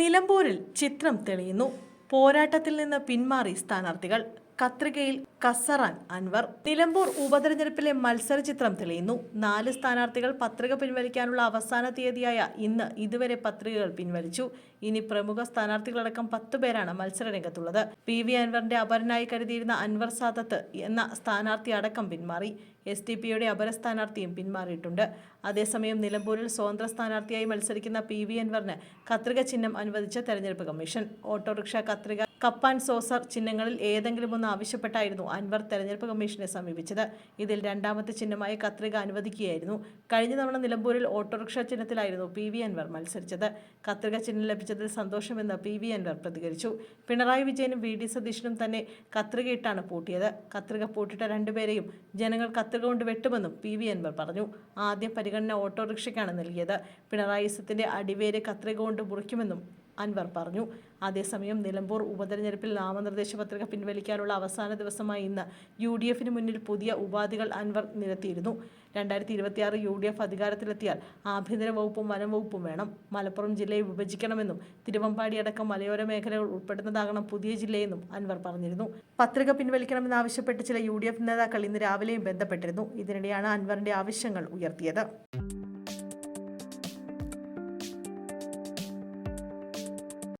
നിലമ്പൂരിൽ ചിത്രം തെളിയുന്നു. പോരാട്ടത്തിൽ നിന്ന് പിന്മാറി സ്ഥാനാർത്ഥികൾ. കത്രികയിൽ കസറാൻ അൻവർ നിലമ്പൂർ ഉപതെരഞ്ഞെടുപ്പിലെ മത്സര ചിത്രം തെളിയുന്നു. നാല് സ്ഥാനാർത്ഥികൾ പത്രിക പിൻവലിക്കാനുള്ള അവസാന തീയതിയായ ഇന്ന് ഇതുവരെ പത്രികകൾ പിൻവലിച്ചു. ഇനി പ്രമുഖ സ്ഥാനാർത്ഥികളടക്കം പത്ത് പേരാണ് മത്സര രംഗത്തുള്ളത് പി വി അൻവറിന്റെ അപരനായി കരുതിയിരുന്ന അൻവർ സാദത്ത് എന്ന സ്ഥാനാർത്ഥി അടക്കം പിന്മാറി. എസ് ഡി പിയുടെ അപര സ്ഥാനാർത്ഥിയും പിന്മാറിയിട്ടുണ്ട്. അതേസമയം നിലമ്പൂരിൽ സ്വതന്ത്ര സ്ഥാനാർത്ഥിയായി മത്സരിക്കുന്ന പി വി അൻവറിന് കത്രിക ചിഹ്നം അനുവദിച്ച തെരഞ്ഞെടുപ്പ് കമ്മീഷൻ. ഓട്ടോറിക്ഷ കത്രിക കപ്പാൻ സോസർ ചിഹ്നങ്ങളിൽ ഏതെങ്കിലും ഒന്ന് ആവശ്യപ്പെട്ടായിരുന്നു അൻവർ തെരഞ്ഞെടുപ്പ് കമ്മീഷനെ സമീപിച്ചത്. ഇതിൽ രണ്ടാമത്തെ ചിഹ്നമായ കത്രിക അനുവദിക്കുകയായിരുന്നു. കഴിഞ്ഞ തവണ നിലമ്പൂരിൽ ഓട്ടോറിക്ഷ ചിഹ്നത്തിലായിരുന്നു പി വി അൻവർ മത്സരിച്ചത്. കത്രിക ചിഹ്നം ലഭിച്ചതിൽ സന്തോഷമെന്ന് പി വി അൻവർ പ്രതികരിച്ചു. പിണറായി വിജയനും വി ഡി സതീശനും തന്നെ കത്രികയിട്ടാണ് പൂട്ടിയത്. കത്രിക പൂട്ടിട്ട രണ്ടുപേരെയും ജനങ്ങൾ കത്രിക കൊണ്ട് വെട്ടുമെന്നും പി വി അൻവർ പറഞ്ഞു. ആദ്യ പരിഗണന ഓട്ടോറിക്ഷയ്ക്കാണ് നൽകിയത്. പിണറായിസത്തിന്റെ അടിവേര് കത്രിക കൊണ്ട് മുറിക്കുമെന്നും അൻവർ പറഞ്ഞു. അതേസമയം നിലമ്പൂർ ഉപതെരഞ്ഞെടുപ്പിൽ നാമനിർദ്ദേശ പത്രിക പിൻവലിക്കാനുള്ള അവസാന ദിവസമായ ഇന്ന് യു ഡി എഫിന് മുന്നിൽ പുതിയ ഉപാധികൾ അൻവർ നിരത്തിയിരുന്നു. രണ്ടായിരത്തി ഇരുപത്തിയാറ് യു ഡി എഫ് അധികാരത്തിലെത്തിയാൽ ആഭ്യന്തര വകുപ്പും വനം വകുപ്പും വേണം. മലപ്പുറം ജില്ലയെ വിഭജിക്കണമെന്നും തിരുവമ്പാടി അടക്കം മലയോര മേഖലകൾ ഉൾപ്പെടുന്നതാകണം പുതിയ ജില്ലയെന്നും അൻവർ പറഞ്ഞിരുന്നു. പത്രിക പിൻവലിക്കണമെന്നാവശ്യപ്പെട്ട് ചില യു ഡി എഫ് നേതാക്കൾ ഇന്ന് രാവിലെയും ബന്ധപ്പെട്ടിരുന്നു. ഇതിനിടെയാണ് അൻവറിന്റെ ആവശ്യങ്ങൾ ഉയർത്തിയത്.